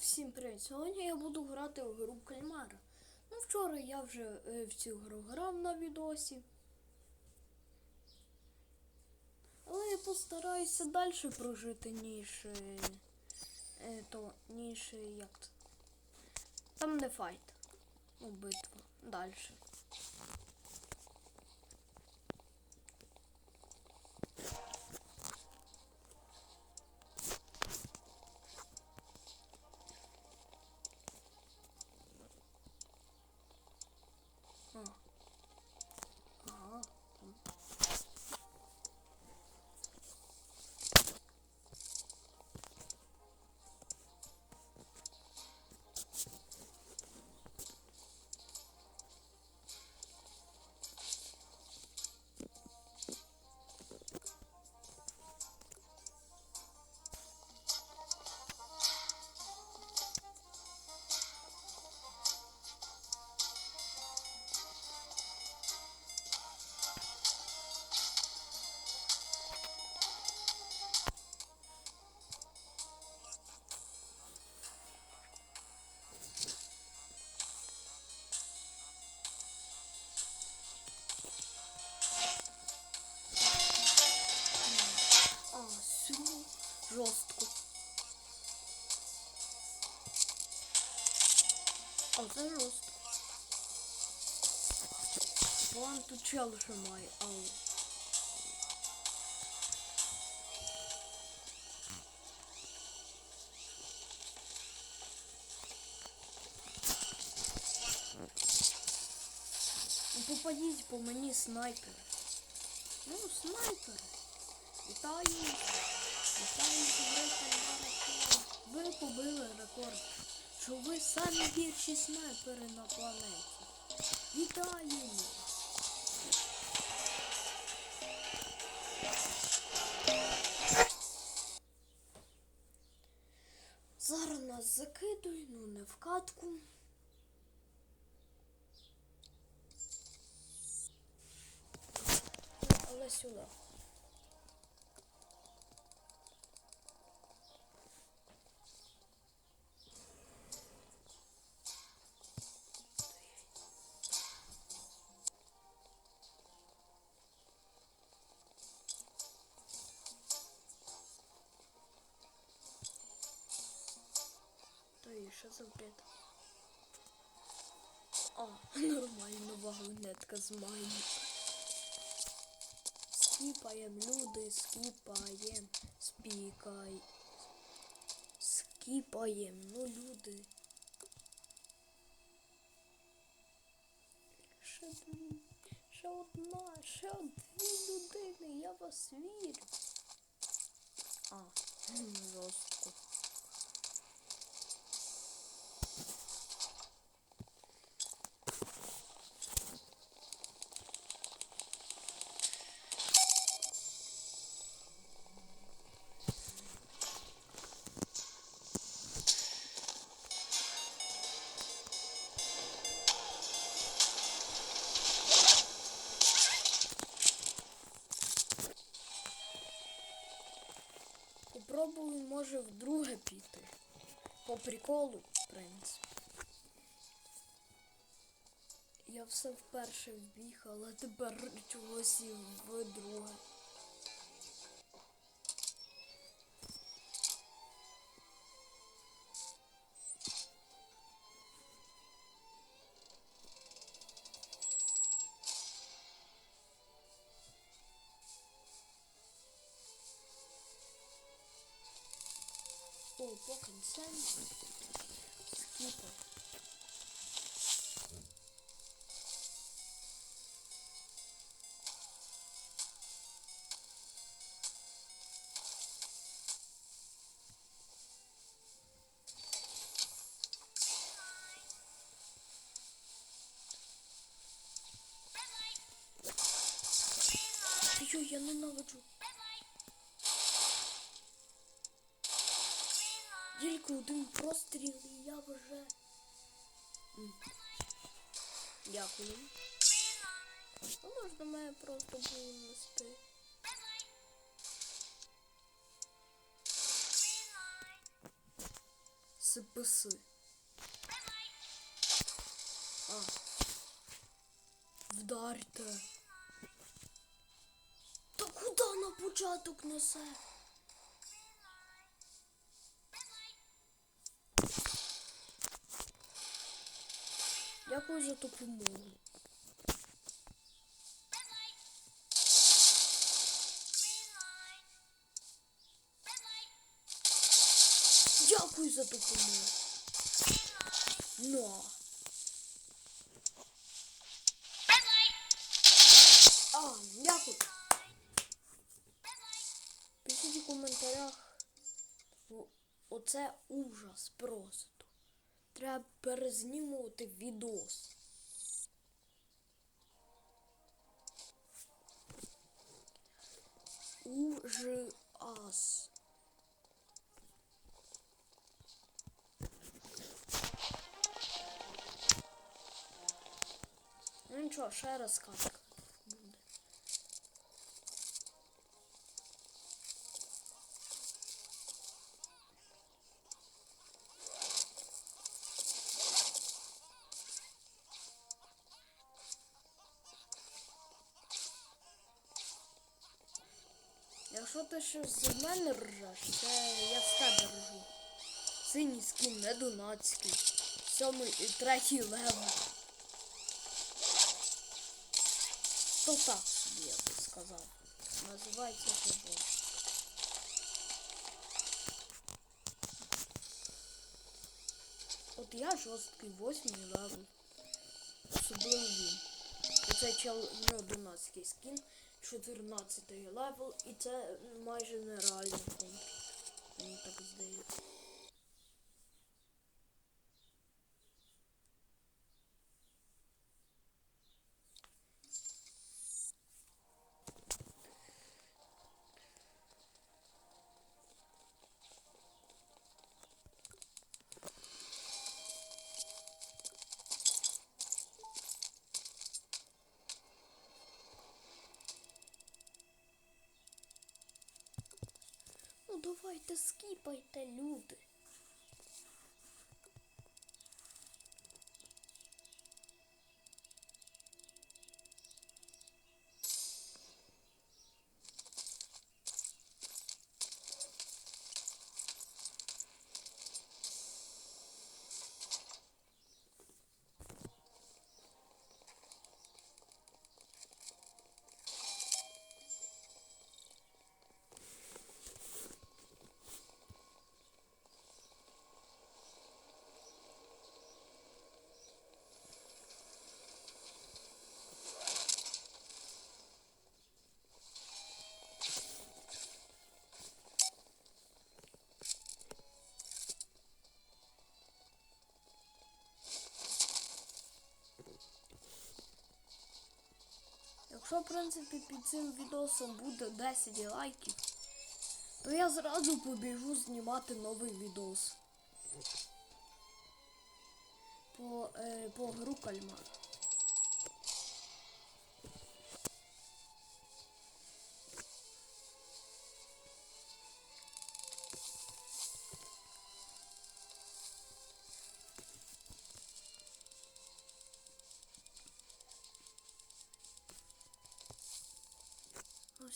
всім привіт! Сьогодні я буду грати у гру Кальмара. Ну, вчора я вже е, в цю гру грав на відосі. Але я постараюся далі прожити, ніж. е, е, то, ніж. як? Там не файт. Ну. Далі. А, це жорстко. План тут чел ще має, ау. Ну, Попадіть по мені снайпер. Ну, снайпер. Вітаю! Вітаю, Грека Ви побили рекорд, що ви самі гірші снайпери на планеті. Вітаю! Зараз нас закидують, ну не в катку. Але сюди. Що за бред? О, нормально вагонетка з майні. Скіпаєм, люди, скіпаєм, спікай. Скіпаєм, ну люди. Ще ще одна, ще дві людини, я вас вірю. А, жорстко. Може, вдруге піти. По приколу, в принципі. Я все вперше вбіг, але тепер чогось і вдруге. По консенсу. Скипа. Ой, я ненавиджу. Тільки один простріл і я вже. Дякую. А можна мене просто було нести. СПС. А. Вдарте. Та куди на початок несе? Дякую за допомогу. Дякую за допомогу. Ну. А, дякую. Пишіть у коментарях. Оце ужас просто. Треба перезнімувати відос. Ужас. Ну нічого, ще раз казка Якщо ти щось з мене ржеш, це я з тебе ржу. Синій скін, не донацький. Сьомий і третій левел. То так я би сказав. Називається футбол. От я жорсткий восьмий левел. Особливо він. Це чел в нього 12 скін, 14 левел, і це майже нереально. Мені так здається. Давайте скіпайте, люди. Якщо, в принципі, під цим відосом буде 10 лайків, то я зразу побіжу знімати новий відос. По, е, по гру кальмар.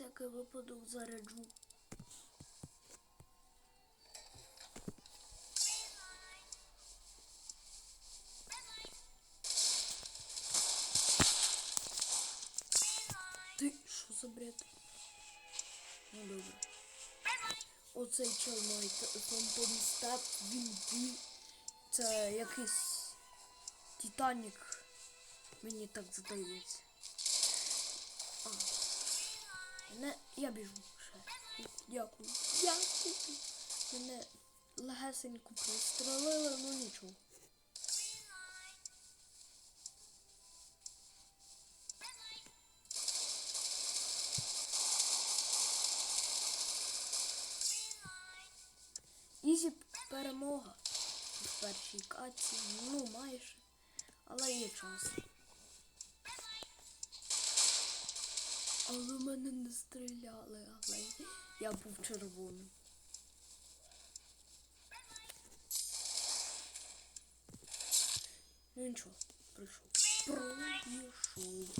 Всякий випадок заряджу. Ти що за бред? Ну добре. Оцей чел має степ, він бі. Це якийсь Титанік. Мені так здається. А. Мене я біжу ще. Дякую. Дякую. Мене легесенько пристрелили, ну нічого. Ізі перемога в першій каці, ну майже. Але є час. Але мене не стріляли, але я був червоним. Ну нічого, прийшов. Пройшов.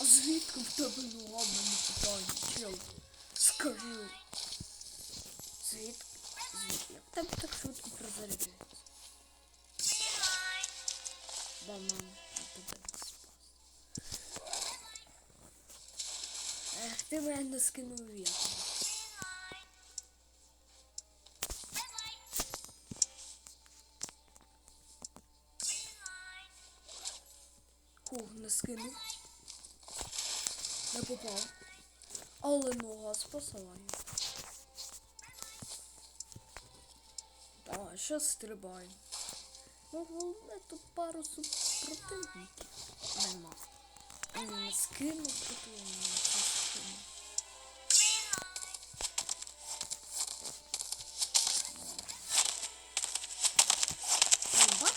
А звідки в тебе нога мені питання, чел? Скажи. Звідки? В тебе так швидко прозаряджається? Банан. Ех, ти мене не скинув в'язку. Хух, не скинув. Не попав. Але нога спасає. Давай, ще стрибай. Ну, головне тут пару супротивників. Нема. Не. Ну,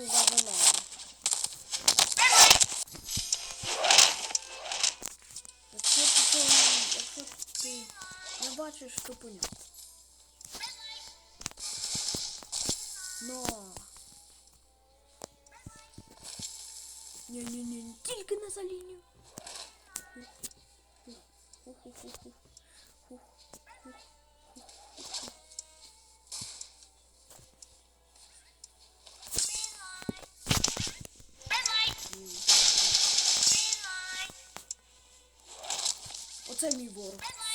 лавелава. Якщо якщо ти не бачиш, то понятно. Но. Ні-ні-ні, тільки не за лінію. Оце мій ворог.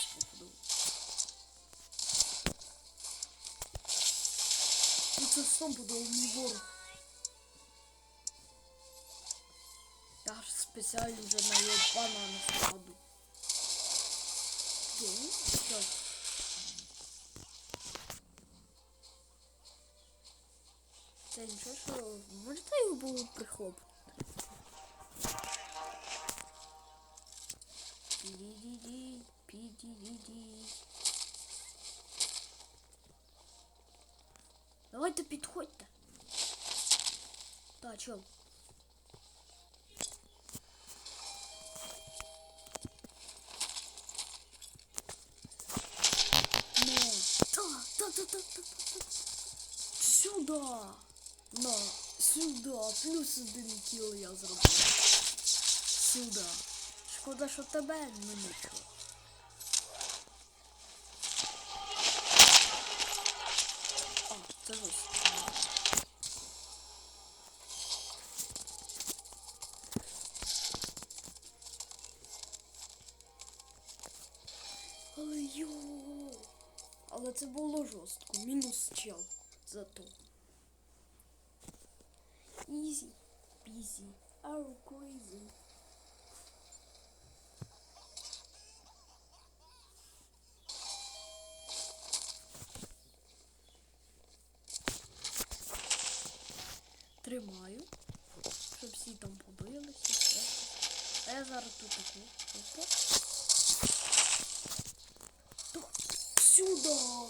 це стопудово мій ворог. Я ж спеціально вже на його банани складу. Де він? Що? Це нічого, що можете його було прихлопнути? Пі-ді-ді-ді, пі-ді-ді-ді. Давайте підходьте. Чел. Не. Та, та. Сюда. На, сюда. Плюс один кіл я зробив. Сюда. Шкода, що тебе ну нічого. Це було жорстко. Мінус чел. Зато. Easy. Peasy. Oh, crazy. Тримаю. Щоб всі там побилися. А я зараз тут таку. Опа. Так, сюди.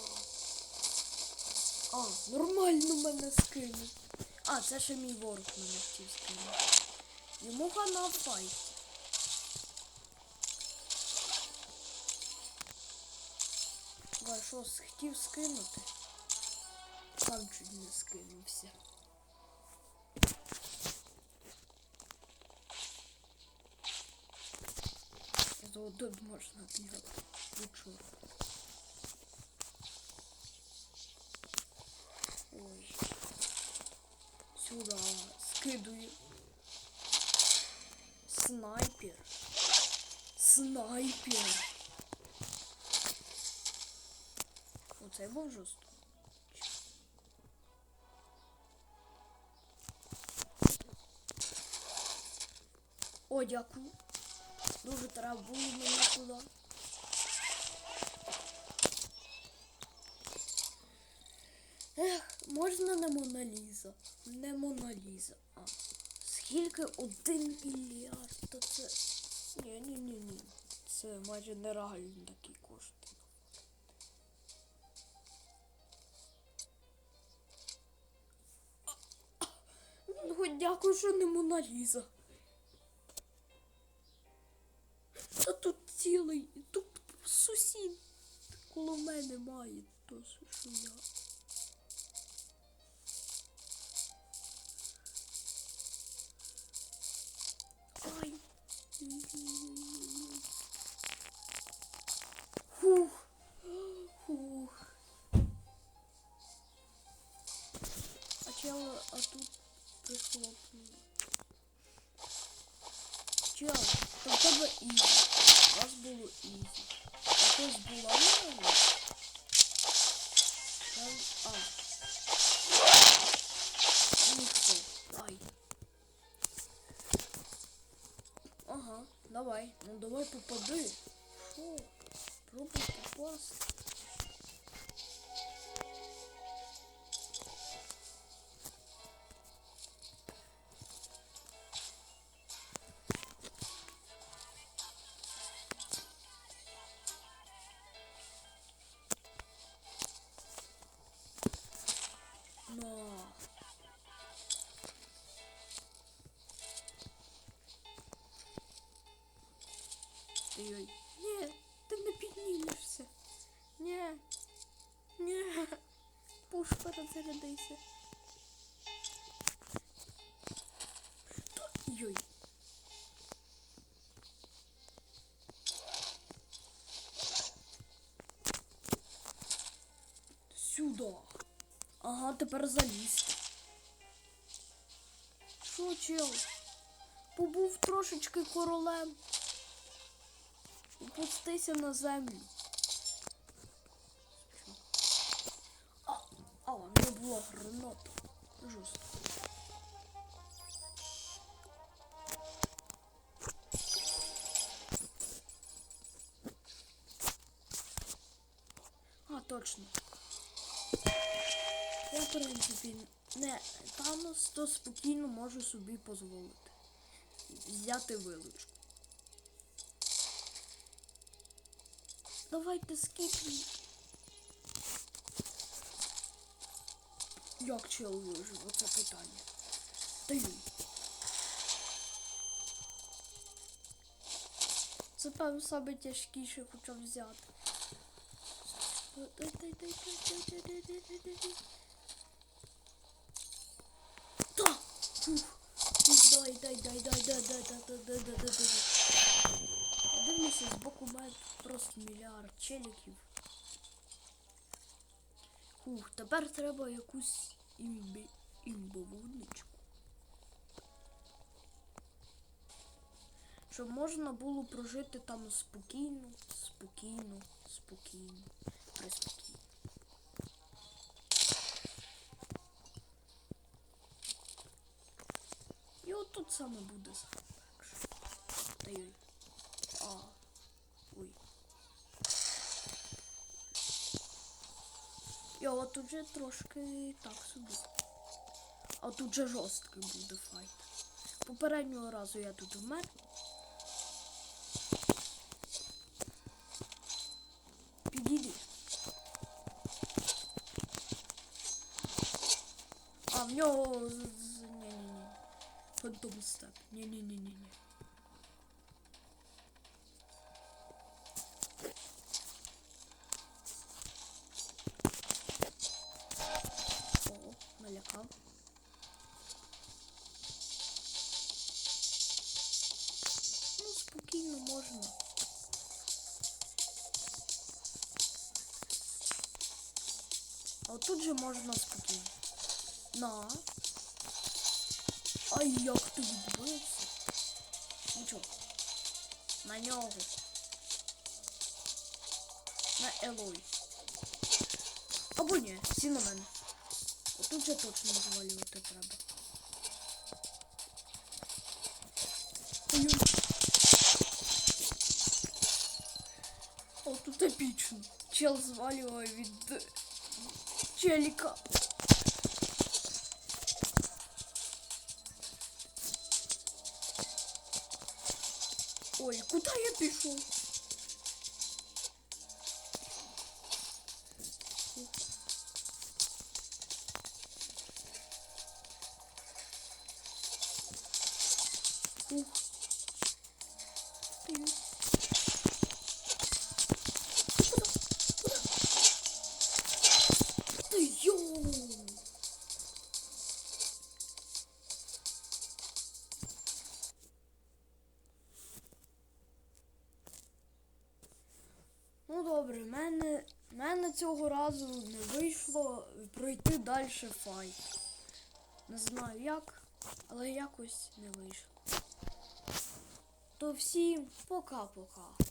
А, нормально мене скинув. А, це ще мій ворог мене хотів скинути. Йому хана в файті. Ва, що, хотів скинути? Сам чуть не скинувся. Тут можна бігати. Ну чорт. Ой. Сюда скидую. Снайпер. Снайпер. Оце був жорстко. О, дякую. Дуже треба було мене туди. Ех, можна не Моналіза. Не Моналіза. А. Скільки один мільярд? То це. Ні, ні, ні, ні. Це майже нереально такі кошти. Ну, дякую, що не Моналіза. цілий. Тут сусід коло мене має то, що я. А чел, а тут прихлопнуло. Чел, в тебе ізі. У вас було ізі. Якось була нова? Там, а. Ніхто. Ай. Ага, давай. Ну давай попади. Шо? Пробуй попасти. Тепер залізти. Що, чел? Побув трошечки королем. Опустися на землю. А, а, мене була граната. Жорстко. Не Танос, то спокійно можу собі дозволити. Взяти вилучку. Давайте скіпнемо. Як чел вижив? Оце питання. Даю. Це там саме тяжкіше хоча взяти. Дай, дай, дай, дай, дай, дай, дай, дай, дай, дай. Дай, дай, дивлюся, з боку має просто мільярд челіків. Фух, тепер треба якусь імбі... імбовудничку. Щоб можна було прожити там спокійно, спокійно, спокійно, приспокійно. І от тут саме буде. Та й. А. Ой. І от тут же трошки так собі. А тут же жорсткий буде файт. Попереднього разу я тут вмер. Підійди. А, в нього. Фантом степ. Ні-ні-ні-ні-ні. О, налякав. Ну, спокійно можна. А тут же можна На нього. На Елой. Або ні, всі на мене. Отут же точно розвалювати треба. Ой-ой. О, тут епічно. Чел звалює від е, челіка. Ой, куда я пішов? Ух. Ти. Разу не вийшло пройти далі файт. Не знаю як, але якось не вийшло. То всім пока-пока.